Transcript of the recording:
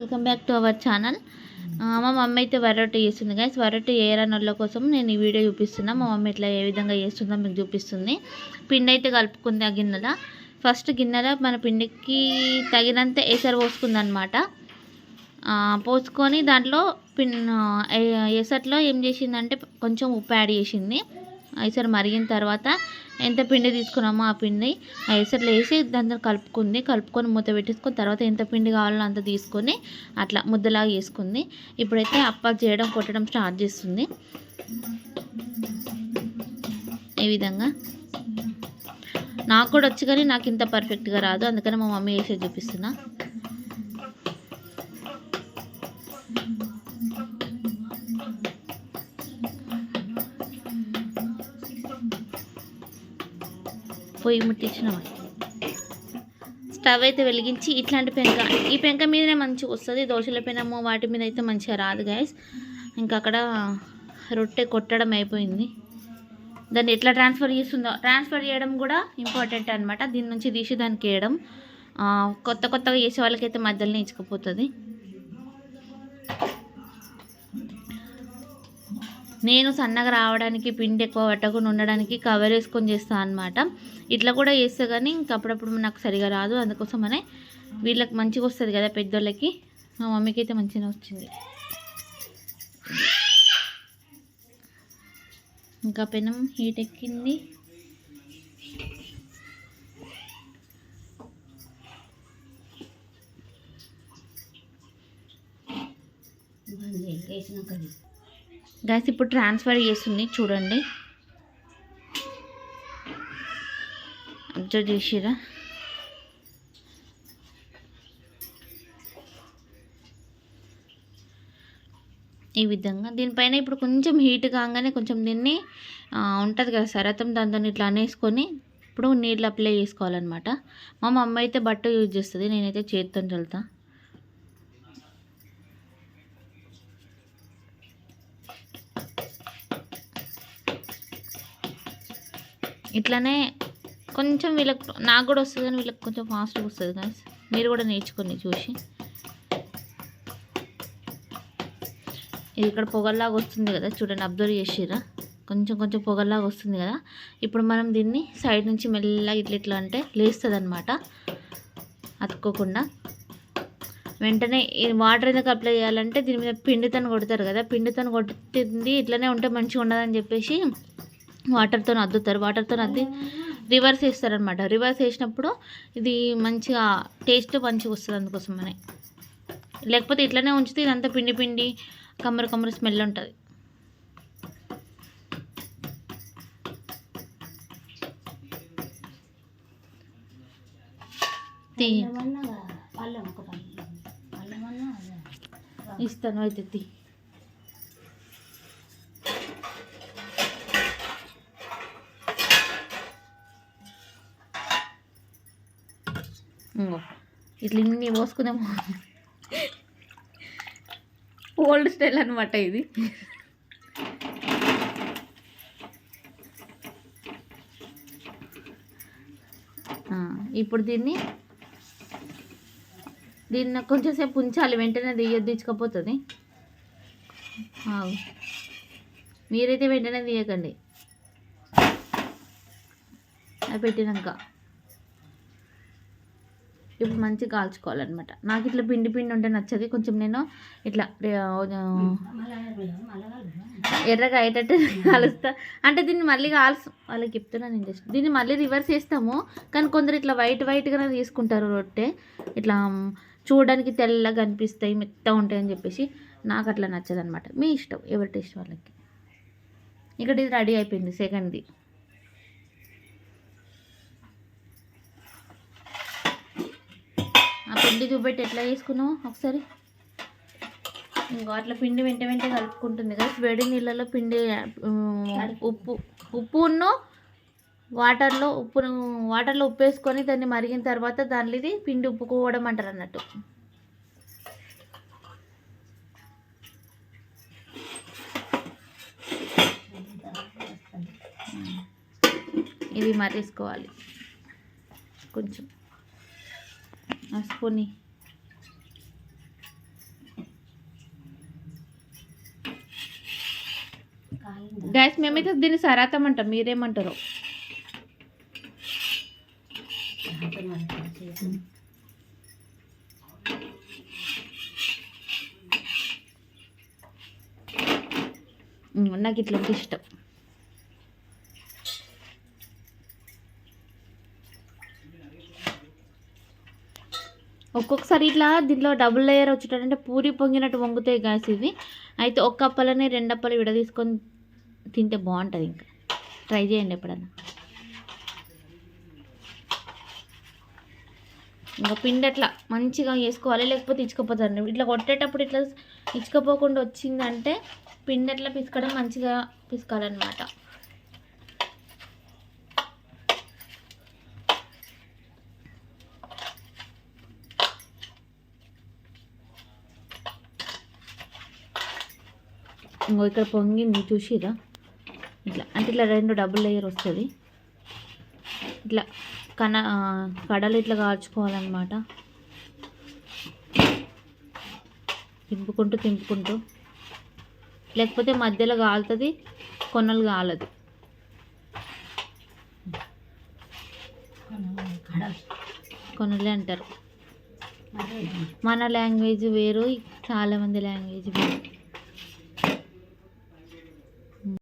Welcome back to our channel మా mummy అయితే వరొట్టి చేస్తుంది గైస్ వరొట్టి ఏరనోళ్ళ కోసం నేను ఈ వీడియో చూపిస్తున్నా. మా మమ్మీ ఇట్లా ఏ విధంగా చేస్తుందో మీకు చూపిస్తుంది. పిండి అయితే కలుపుకుంది ఆ గిన్నెల. ఫస్ట్ గిన్నెల మన పిండికి తగినంత ఎసరు పోసుకుంది అనమాట పోసుకొని దాంట్లో పిన్ ఎసట్లో ఏం చేసిందంటే కొంచెం ఉప్పు యాడ్ చేసింది. ఎసరు మరిగిన తర్వాత ఎంత పిండి తీసుకున్నామో ఆ పిండి ఆ వేసి దాంతో కలుపుకుంది. కలుపుకొని మూత పెట్టేసుకొని తర్వాత ఎంత పిండి కావాలో అంత తీసుకొని అట్లా ముద్దలాగా వేసుకుంది ఇప్పుడైతే అప్ప చేయడం కొట్టడం స్టార్ట్ చేస్తుంది. ఈ విధంగా. నాకు కూడా వచ్చి కానీ నాకు ఇంత పర్ఫెక్ట్గా రాదు. అందుకని మా మమ్మీ వేసేది చూపిస్తున్నా. పొయ్యి ముట్టించినామా స్టవ్ అయితే వెలిగించి ఇట్లాంటి పెంక. ఈ పెంక మీదనే మంచిగా వస్తుంది. దోశల పెనము వాటి మీద అయితే మంచిగా రాదు గాయస్ ఇంకా అక్కడ రొట్టె కొట్టడం అయిపోయింది. దాన్ని ఎట్లా ట్రాన్స్ఫర్ చేస్తుందో ట్రాన్స్ఫర్ చేయడం కూడా ఇంపార్టెంట్ అనమాట దీని నుంచి తీసి దానికి వేయడం. కొత్త కొత్తగా చేసే వాళ్ళకైతే మధ్యలోనే నేర్చుకుపోతుంది నేను సన్నగా రావడానికి పిండి ఎక్కువ పట్టకుండా ఉండడానికి కవర్ వేసుకొని చేస్తాను అనమాట ఇట్లా కూడా చేస్తే కానీ ఇంకప్పుడప్పుడు నాకు సరిగా రాదు. అందుకోసం అనే వీళ్ళకి మంచిగా వస్తుంది కదా పెద్దోళ్ళకి. మా మమ్మీకి అయితే మంచిగా వచ్చింది. ఇంకా పెనం హీట్ ఎక్కింది. వేసినాక గ్యాస్ ఇప్పుడు ట్రాన్స్ఫర్ చేస్తుంది. చూడండి. అబ్జర్వ్ చేసిరా ఈ విధంగా. దీనిపైన ఇప్పుడు కొంచెం హీట్ కాగానే కొంచెం దీన్ని ఉంటుంది కదా సరతం దాంతో ఇట్లా అనేసుకొని ఇప్పుడు నీళ్ళు అప్లై చేసుకోవాలన్నమాట. మా మమ్మీ అయితే బట్ట యూజ్ చేస్తుంది. నేనైతే చేతితో చల్లుతాను ఇట్లానే కొంచెం వీళ్ళకి నాకు కూడా వస్తుంది కానీ వీళ్ళకి కొంచెం ఫాస్ట్గా వస్తుంది కానీ మీరు కూడా నేర్చుకొని చూసి. ఇది ఇక్కడ పొగల్లాగా వస్తుంది కదా చూడండి అబ్జర్వ్ చేసిరా కొంచెం కొంచెం పొగల్లాగా వస్తుంది కదా. ఇప్పుడు మనం దీన్ని సైడ్ నుంచి మెల్లగా ఇట్లా ఇట్లా అంటే లేస్తుంది అనమాట అతుక్కోకుండా. వెంటనే వాటర్ ఎందుకు అప్లై చేయాలంటే దీని మీద పిండితను కొడతారు కదా పిండితోని కొట్టింది ఇట్లనే ఉంటే మంచిగా ఉండదని చెప్పేసి వాటర్తో అద్దుతారు. వాటర్తో అద్ది రివర్స్ వేస్తారనమాట రివర్స్ వేసినప్పుడు ఇది మంచిగా టేస్ట్ మంచిగా వస్తుంది అందుకోసం అని లేకపోతే ఇట్లనే ఉంచితే ఇదంతా పిండి పిండి కమ్మర కమ్మర స్మెల్ ఉంటుంది. ఇస్తాను అయితే తీ. ఇట్లా ఇన్ని పోసుకునేమో ఓల్డ్ స్టైల్ అనమాట ఇది. ఇప్పుడు దీన్ని దీన్ని కొంచెంసేపు ఉంచాలి వెంటనే తీయొద్దించకపోతుంది మీరైతే వెంటనే తీయకండి అది పెట్టినాక. ఇప్పుడు మంచిగా కాల్చుకోవాలన్నమాట. నాకు ఇట్లా పిండి పిండి ఉంటే నచ్చదు. కొంచెం నేను ఇట్లా ఎర్రగా అయ్యేటట్టు కాలుస్తా. అంటే దీన్ని మళ్ళీ కాల్సు. వాళ్ళకి చెప్తున్నా నేను జస్ట్ దీన్ని మళ్ళీ రివర్స్ చేస్తాము. కానీ కొందరు ఇట్లా వైట్ వైట్గానే తీసుకుంటారు రొట్టె. ఇట్లా చూడడానికి తెల్లగా అనిపిస్తాయి మెత్తగా ఉంటాయి అని చెప్పేసి నాకు అట్లా నచ్చదనమాట మీ ఇష్టం. ఎవరి టేస్ట్ వాళ్ళకి. ఇక్కడ ఇది రెడీ అయిపోయింది. సెకండ్ది పిండి చూపెట్టి ఎట్లా చేసుకున్నావు? ఒకసారి. ఇంకో అట్లా పిండి వెంట వెంట కలుపుకుంటుంది కదా. వేడి నీళ్ళలో పిండి ఉప్పు ఉప్పు ఉన్న వాటర్లో ఉప్పును వాటర్లో ఉప్పు వేసుకొని దాన్ని మరిగిన తర్వాత దానిది పిండి ఉప్పుకోవడం అంటారు అన్నట్టు. ఇది మరేసుకోవాలి కొంచెం. స్పూని గ్యాస్ మేమైతే దీన్ని సరాతం అంటాం. మీరేమంటారు? నాకు ఇట్లా ఇష్టం. ఒక్కొక్కసారి ఇట్లా దీంట్లో డబుల్ లేయర్ వచ్చేటంటే పూరి పొంగినట్టు వంగుతాయి గ్యాస్ ఇవి. అయితే ఒక్క అప్పలని రెండు అప్పలు విడ తీసుకొని తింటే బాగుంటుంది ఇంకా. ట్రై చేయండి ఎప్పుడన్నా ఇంకా పిండి అట్లా మంచిగా వేసుకోవాలి లేకపోతే ఇచ్చుకపోతారు ఇట్లా కొట్టేటప్పుడు ఇట్లా ఇచ్చుకోపోకుండా వచ్చిందంటే పిండి అట్లా పిసకడం మంచిగా పిసకాలన్నమాట. ఇంకో ఇక్కడ పొంగింది చూసిరా ఇట్లా అంటే ఇట్లా రెండు డబుల్ లేయర్ వస్తుంది. ఇట్లా కన కడలు ఇట్లా కాల్చుకోవాలన్నమాట. తింపుకుంటూ తింపుకుంటూ లేకపోతే మధ్యలో కాలుతుంది కొనలు కాలదు. కొనలే అంటారు. మన లాంగ్వేజ్ వేరు చాలామంది లాంగ్వేజ్ వేరు.